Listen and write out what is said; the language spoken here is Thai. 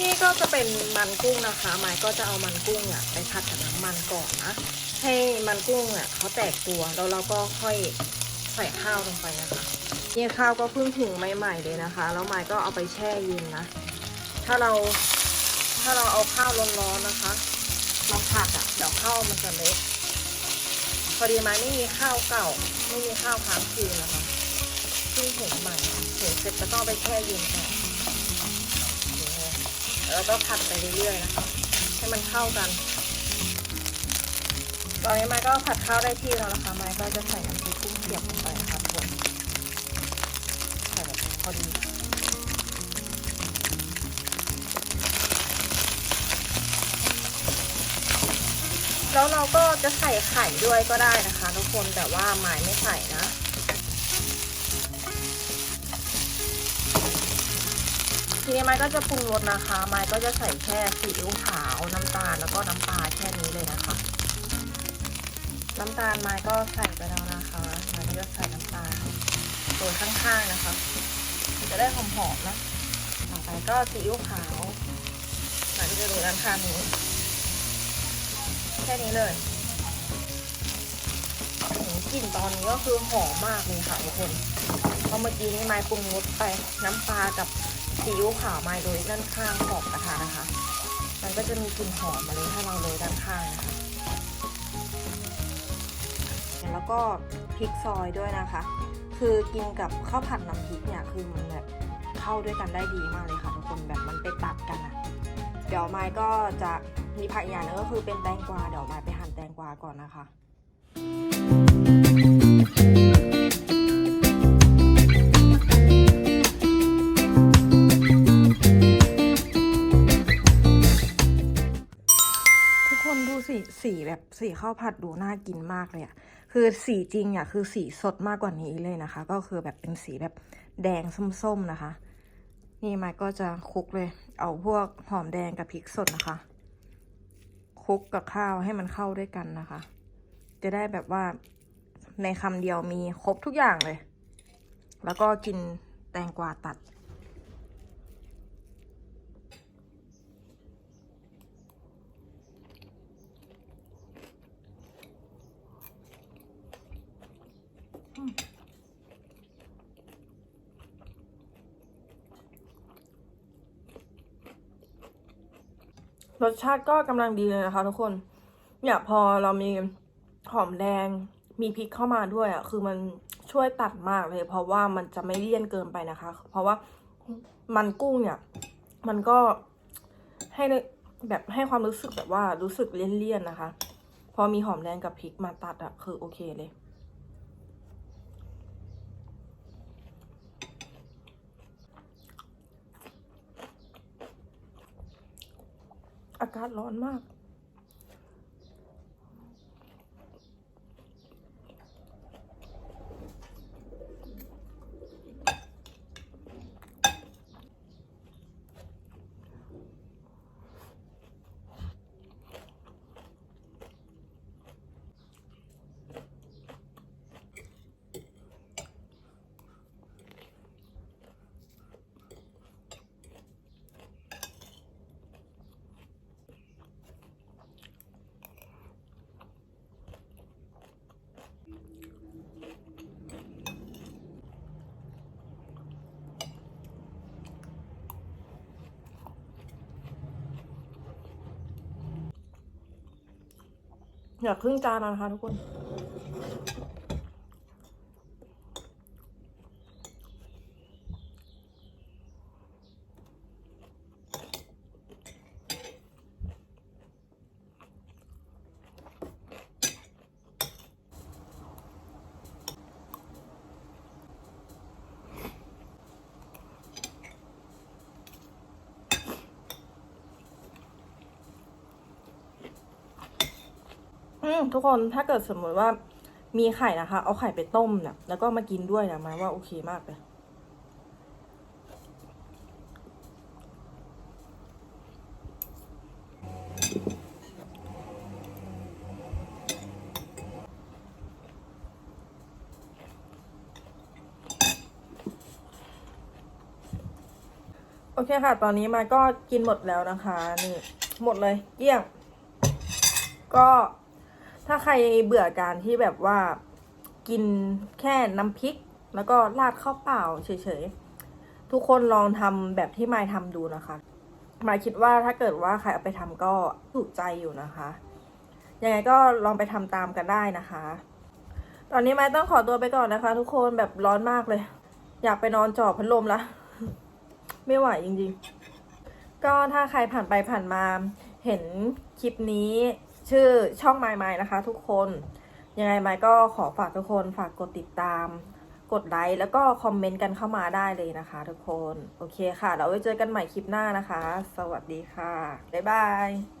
นี่ก็จะเป็นมันกุ้งนะคะหมายก็จะเอามันกุ้งเนี่ยไปผัดกับน้ำมันก่อนนะให้มันกุ้งอะเขาแตกตัวแล้วเราก็ค่อยใส่ข้าวลงไปนะคะนี่ข้าวก็เพิ่งหุงใหม่ๆเลยนะคะ แล้วหมายก็เอาไปแช่เย็นนะ ถ้าเราถ้าเราเอาข้าวร้อนๆนะคะมาผัดอะเดี๋ยวข้าวมันจะเละพอดีไม้ไม่มีข้าวเก่า ไม่มีข้าวค้างคืนนะคะเพิ่งหุงใหม่หุงเสร็จก็ต้องไปแช่เย็นก่อน แล้วก็ผัดไปเรื่อยๆนะคะให้มันเข้ากัน ตอนนี้ไม้ก็ผัดข้าวได้ที่แล้วนะคะไม้ก็จะใส่น้ำพริกกุ้งเสียบลงไปนะคะทุกคนใส่แบบพอดีแล้วเราก็จะใส่ไข่ด้วยก็ได้นะคะทุกคนแต่ว่าไม้ไม่ใส่นะ ทีนี้ไม้ก็จะปรุงรสนะคะ ไม้ก็จะใส่แค่ซีอิ๊วขาวน้ำตาลแล้วก็น้ำปลาแค่นี้เลยนะคะ น้ำตาลไม้ก็ใส่ไปแล้วนะคะไม้ก็จะใส่น้ำตาลตัวข้างๆนะคะ จะได้หอมๆนะต่อไปก็ซีอิ๊วขาวไม้ก็จะดูด้านข้างนี้แค่นี้เลยกลิ่นตอนนี้ก็คือหอมมากเลยค่ะทุกคนเพราะเมื่อกี้นี้ไม้ปรุงรสไปน้ำปลากับ ซีอิ๊วขาวม้โรยด้านข้างขอบกระทะนะคะ มันก็จะมีกลิ่นหอมมาเลยถ้าเราโรยด้านข้างนะคะแล้วก็พริกซอยด้วยนะคะ คือกินกับข้าวผัดน้ำพริกเนี่ยคือมันแบบเข้าด้วยกันได้ดีมากเลยค่ะทุกคนแบบมันไปตัดกันอะเดี๋ยวไม้ก็จะมีผักอย่างนึงก็คือเป็นแตงกวาเดี๋ยวไม้ไปหั่นแตงกวาก่อนนะคะ สีแบสีข้าวผัดดูน่ากินมากเลยอะคือสีจริงอะคือสีสดมากกว่านี้เลยนะคะ ก็คือแบบเป็นสีแบบแดงส้มๆนะคะ นี่ม้ก็จะคลุกเลย เอาพวกหอมแดงกับพริกสดนะคะคลุกกับข้าวให้มันเข้าด้วยกันนะคะ จะได้แบบว่าในคำเดียวมีครบทุกอย่างเลย แล้วก็กินแตงกวาตัด รสชาติก็กำลังดีเลยนะคะ ทุกคนเนี่ยพอเรามีหอมแดงมีพริกเข้ามาด้วยอะ คือมันช่วยตัดมากเลย เพราะว่ามันจะไม่เลี่ยนเกินไปนะคะ เพราะว่ามันกุ้งเนี่ย มันก็ให้แบบให้ความรู้สึกแบบว่ารู้สึกเลี่ยนๆนะคะ พอมีหอมแดงกับพริกมาตัดอะคือโอเคเลย อากาศร้อนมาก อย่าครึ่งจานนะคะทุกคน อืมทุกคนถ้าเกิดสมมติว่ามีไข่นะคะ เอาไข่ไปต้มเนี่ยแล้วก็มากินด้วยนะหมายว่าโอเคมากเลยโออเคค่ะ ตอนนี้มาก็กินหมดแล้วนะคะ นี่ หมดเลยเกลี้ยง ก็ ถ้าใครเบื่อการที่แบบว่ากินแค่น้ำพริก แล้วก็ราดข้าวเปล่าเฉยๆ ทุกคนลองทำแบบที่มายทำดูนะคะมายคิดว่าถ้าเกิดว่าใครเอาไปทำก็ถูกใจอยู่นะคะยังไงก็ลองไปทำตามกันได้นะคะ ตอนนี้มายต้องขอตัวไปก่อนนะคะ ทุกคนแบบร้อนมากเลย อยากไปนอนจอบพัดลมละไม่ไหวจริงๆ ก็ถ้าใครผ่านไปผ่านมาเห็นคลิปนี้ ชื่อช่องไมล์ไมล์นะคะ ทุกคน ยังไงไมล์ก็ขอฝากทุกคนฝากกดติดตาม กดไลค์แล้วก็คอมเมนต์กันเข้ามาได้เลยนะคะ ทุกคน โอเคค่ะ เราไว้เจอกันใหม่คลิปหน้านะคะ สวัสดีค่ะ บ๊ายบาย